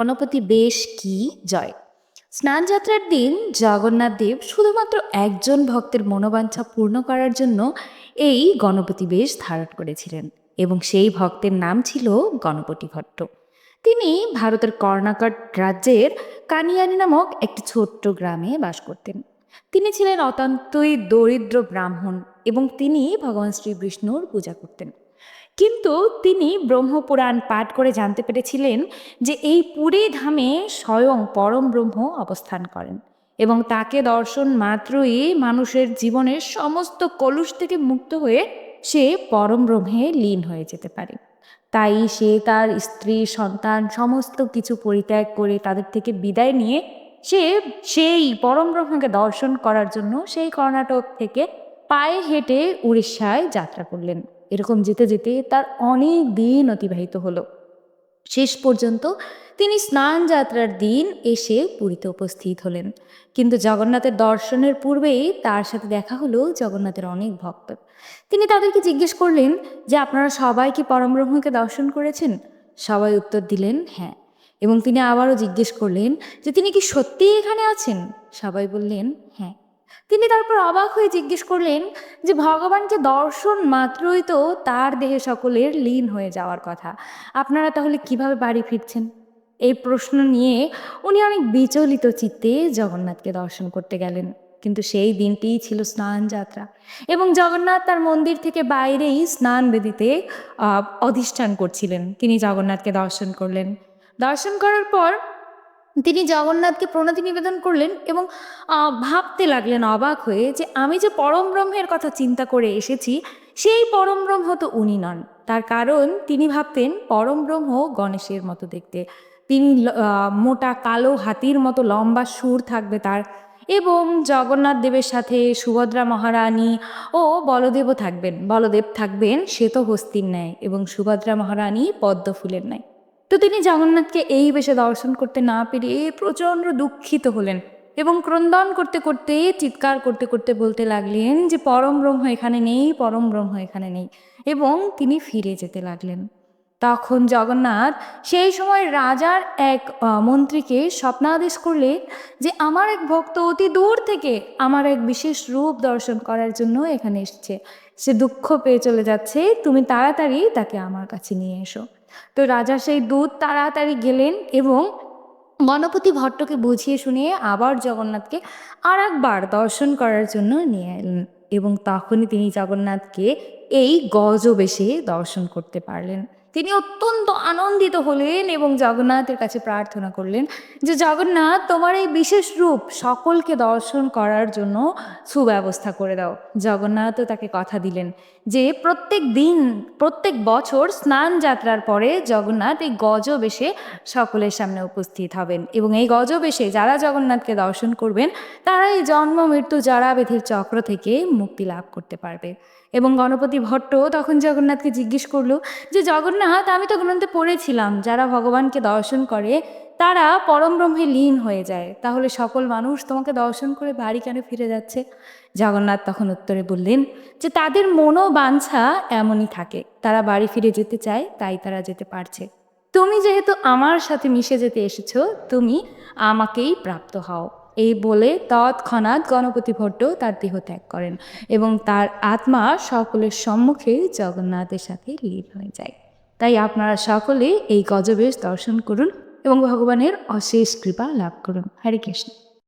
গণপতি বেশ কি জয়। স্নানযাত্রার দিন জগন্নাথ দেব শুধুমাত্র একজন ভক্তের মনোবাঞ্ছা পূর্ণ করার জন্য এই গণপতি বেশ ধারণ করেছিলেন এবং সেই ভক্তের নাম ছিল গণপতি ভট্ট। তিনি ভারতের কর্ণাটক রাজ্যের কানিয়ানি নামক একটি ছোট্ট গ্রামে বাস করতেন। তিনি ছিলেন অত্যন্তই দরিদ্র ব্রাহ্মণ এবং তিনি ভগবান শ্রী বিষ্ণুর পূজা করতেন। কিন্তু তিনি ব্রহ্মপুরাণ পাঠ করে জানতে পেরেছিলেন যে এই পুরী ধামে স্বয়ং পরম ব্রহ্ম অবস্থান করেন এবং তাকে দর্শন মাত্রই মানুষের জীবনের সমস্ত কলুষ থেকে মুক্ত হয়ে সে পরম ব্রহ্মে লীন হয়ে যেতে পারে। তাই সে তার স্ত্রী, সন্তান সমস্ত কিছু পরিত্যাগ করে তাদের থেকে বিদায় নিয়ে সে সেই পরম ব্রহ্মকে দর্শন করার জন্য সেই কর্ণাটক থেকে পায়ে হেঁটে উড়িষ্যায় যাত্রা করলেন। এরকম যেতে যেতে তার অনেক দিন অতিবাহিত হলো। শেষ পর্যন্ত তিনি স্নান যাত্রার দিন এসে পুরীতে উপস্থিত হলেন। কিন্তু জগন্নাথের দর্শনের পূর্বেই তার সাথে দেখা হলো জগন্নাথের অনেক ভক্ত। তিনি তাদেরকে জিজ্ঞেস করলেন যে, আপনারা সবাই কি পরমব্রহ্মকে দর্শন করেছেন? সবাই উত্তর দিলেন হ্যাঁ। এবং তিনি আবারও জিজ্ঞেস করলেন যে, তিনি কি সত্যিই এখানে আছেন? সবাই বললেন হ্যাঁ। তিনি তারপর অবাক হয়ে জিজ্ঞেস করলেন যে ভগবানকে দর্শন মাত্রই তো তার দেহে সকলের লীন হয়ে যাওয়ার কথা। আপনারা তাহলে কীভাবে বাড়ি ফিরছেন? এই প্রশ্ন নিয়ে উনি অনেক বিচলিত চিত্তে জগন্নাথকে দর্শন করতে গেলেন। কিন্তু সেই দিনটিই ছিল স্নান যাত্রা এবং জগন্নাথ তার মন্দির থেকে বাইরেই স্নান বেদিতে অধিষ্ঠান করছিলেন। তিনি জগন্নাথকে দর্শন করলেন। দর্শন করার পর তিনি জগন্নাথকে প্রণতি নিবেদন করলেন এবং ভাবতে লাগলেন, অবাক হয়ে যে আমি যে পরম ব্রহ্মের কথা চিন্তা করে এসেছি, সেই পরম ব্রহ্ম তো উনি নন। তার কারণ তিনি ভাবতেন পরম ব্রহ্ম গণেশের মতো দেখতে। তিনি মোটা কালো হাতির মতো লম্বা সুর থাকবে তার এবং জগন্নাথ দেবের সাথে সুভদ্রা মহারানী ও বলদেবও থাকবেন, বলদেব থাকবেন শ্বেত হস্তির ন্যায় এবং সুভদ্রা মহারানী পদ্ম ফুলের ন্যায়। তো তিনি জগন্নাথকে এই বেশে দর্শন করতে না পেরে প্রচণ্ড দুঃখিত হলেন এবং ক্রন্দন করতে করতে, চিৎকার করতে করতে বলতে লাগলেন যে, পরম ব্রহ্ম এখানে নেই, পরম ব্রহ্ম এখানে নেই। এবং তিনি ফিরে যেতে লাগলেন। তখন জগন্নাথ সেই সময় রাজার এক মন্ত্রীকে স্বপ্নাদেশ করলে যে আমার এক ভক্ত অতি দূর থেকে আমার এক বিশেষ রূপ দর্শন করার জন্য এখানে এসছে। সে দুঃখ পেয়ে চলে যাচ্ছে, তুমি তাড়াতাড়ি তাকে আমার কাছে নিয়ে এসো। তো রাজা সেই দূত তাড়াতাড়ি গেলেন এবং গণপতি ভট্টকে বুঝিয়ে শুনিয়ে আবার জগন্নাথকে আর একবার দর্শন করার জন্য নিয়ে এলেন এবং তখনই তিনি জগন্নাথকে এই গজবেশে দর্শন করতে পারলেন। তিনি অত্যন্ত আনন্দিত হলেন এবং জগন্নাথের কাছে প্রার্থনা করলেন যে, জগন্নাথ, তোমার এই বিশেষ রূপ সকলকে দর্শন করার জন্য সুব্যবস্থা করে দাও। জগন্নাথও তাকে কথা দিলেন যে, প্রত্যেক দিন, প্রত্যেক বছর স্নান যাত্রার পরে জগন্নাথ এই গজবেশে সকলের সামনে উপস্থিত হবেন এবং এই গজবেশে যারা জগন্নাথকে দর্শন করবেন, তারা এই জন্ম, মৃত্যু জরা চক্র থেকে মুক্তি লাভ করতে পারবে। এবং গণপতি ভট্ট তখন জগন্নাথকে জিজ্ঞেস করল যে, জগন্নাথ, আমি তো গ্রন্থে পড়েছিলাম। যারা ভগবানকে দর্শন করে, তারা পরম ব্রহ্মে লীন হয়ে যায়। তাহলে সকল মানুষ তোমাকে দর্শন করে বাড়ি কেন ফিরে যাচ্ছে? জগন্নাথ তখন উত্তরে বললেন যে, তাদের মনোবাঞ্ছা এমনই থাকে। তারা বাড়ি ফিরে যেতে চায়, তাই তারা যেতে পারছে। তুমি যেহেতু আমার সাথে মিশে যেতে এসেছ, তুমি আমাকেই প্রাপ্ত হও। এই বলে তৎক্ষণাৎ গণপতি ভট্ট তার দেহ ত্যাগ করেন এবং তার আত্মা সকলের সম্মুখে জগন্নাথের সাথে লীন হয়ে যায়। তাই আপনারা সকলে এই গজবেশ দর্শন করুন এবং ভগবানের অশেষ কৃপা লাভ করুন। হরে কৃষ্ণ।